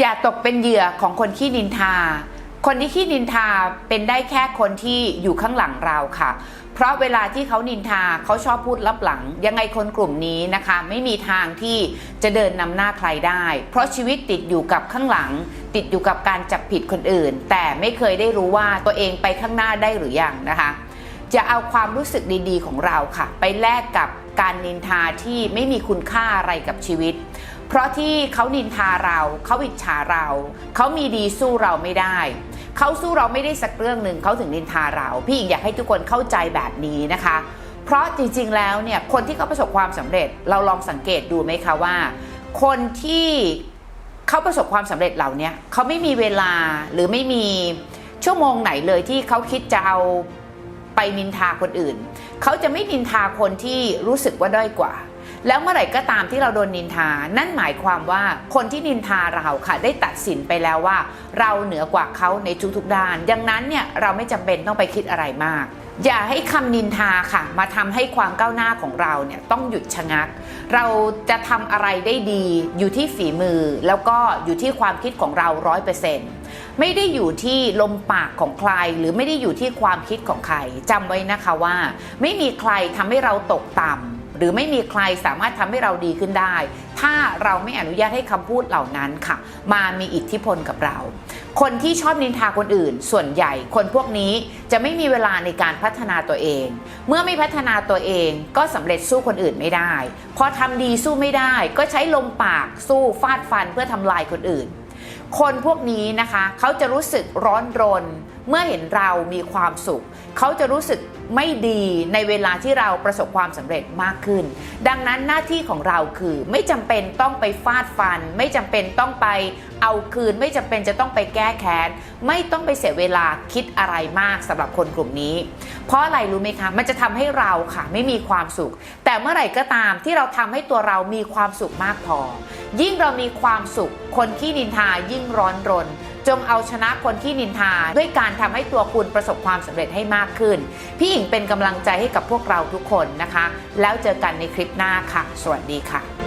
อย่าตกเป็นเหยื่อของคนขี้นินทา คนที่ขี้นินทาเป็นได้แค่คนที่อยู่ข้างหลังเราค่ะ เพราะเวลาที่เขานินทาเขาชอบพูดลับหลัง ยังไงคนกลุ่มนี้นะคะ ไม่มีทางที่จะเดินนำหน้าใครได้ เพราะชีวิตติดอยู่กับข้างหลัง ติดอยู่กับการจับผิดคนอื่น แต่ไม่เคยได้รู้ว่าตัวเองไปข้างหน้าได้หรือยังนะคะจะเอาความรู้สึกดีๆของเราค่ะ ไปแลกกับการนินทาที่ไม่มีคุณค่าอะไรกับชีวิต เพราะที่เขานินทาเราเขาอิจฉาเราเขามีดีสู้เราไม่ได้เขาสู้เราไม่ได้สักเรื่องหนึ่งเขาถึงนินทาเรา พี่หญิงอยากให้ทุกคนเข้าใจแบบนี้นะคะ เพราะจริงๆแล้วเนี่ยคนที่เขาประสบความสำเร็จเราลองสังเกตดูไหมคะว่า คนที่เขาประสบความสำเร็จเหล่านี้เขาไม่มีเวลาหรือไม่มีชั่วโมงไหนเลยที่เขาคิดจะเอาไปนินทาคนอื่น เขาจะไม่นินทาคนที่รู้สึกว่าด้อยกว่า แล้วเมื่อไหร่ก็ตามที่เราโดนนินทา นั่นหมายความว่าคนที่นินทาเราค่ะได้ตัดสินไปแล้วว่า เราเหนือกว่าเขาในทุกๆด้าน ดังนั้นเนี่ยเราไม่จำเป็นต้องไปคิดอะไรมาก อย่าให้คำนินทาค่ะ มาทำให้ความก้าวหน้าของเราเนี่ยต้องหยุดชะงัก เราจะทำอะไรได้ดีอยู่ที่ฝีมือ แล้วก็อยู่ที่ความคิดของเราร้อยเปอร์เซ็นต์ไม่ได้อยู่ที่ลมปากของใคร หรือไม่ได้อยู่ที่ความคิดของใครจำไว้นะคะว่า ไม่มีใครทำให้เราตกต่ำ หรือไม่มีใครสามารถทำให้เราดีขึ้นได้ ถ้าเราไม่อนุญาตให้คำพูดเหล่านั้นค่ะ มามีอิทธิพลกับเรา คนที่ชอบนินทาคนอื่น ส่วนใหญ่คนพวกนี้จะไม่มีเวลาในการพัฒนาตัวเอง เมื่อไม่พัฒนาตัวเองก็สำเร็จสู้คนอื่นไม่ได้ พอทำดีสู้ไม่ได้ ก็ใช้ลมปากสู้ฟาดฟันเพื่อทำลายคนอื่น คนพวกนี้นะคะ เขาจะรู้สึกร้อนรน เมื่อเห็นเรามีความสุข เขาจะรู้สึกไม่ดีในเวลาที่เราประสบความสำเร็จมากขึ้น ดังนั้นหน้าที่ของเราคือไม่จำเป็นต้องไปฟาดฟัน ไม่จำเป็นต้องไปเอาคืน ไม่จำเป็นจะต้องไปแก้แค้น ไม่ต้องไปเสียเวลาคิดอะไรมากสำหรับคนกลุ่มนี้ เพราะอะไรรู้ไหมคะ มันจะทำให้เราค่ะไม่มีความสุข แต่เมื่อไหร่ก็ตามที่เราทำให้ตัวเรามีความสุขมากพอ ยิ่งเรามีความสุข คนที่นินทายิ่งร้อนรน จงเอาชนะคนที่นินทาด้วยการทำให้ตัวคุณประสบความสำเร็จให้มากขึ้น พี่หญิงเป็นกำลังใจให้กับพวกเราทุกคนนะคะ แล้วเจอกันในคลิปหน้าค่ะ สวัสดีค่ะ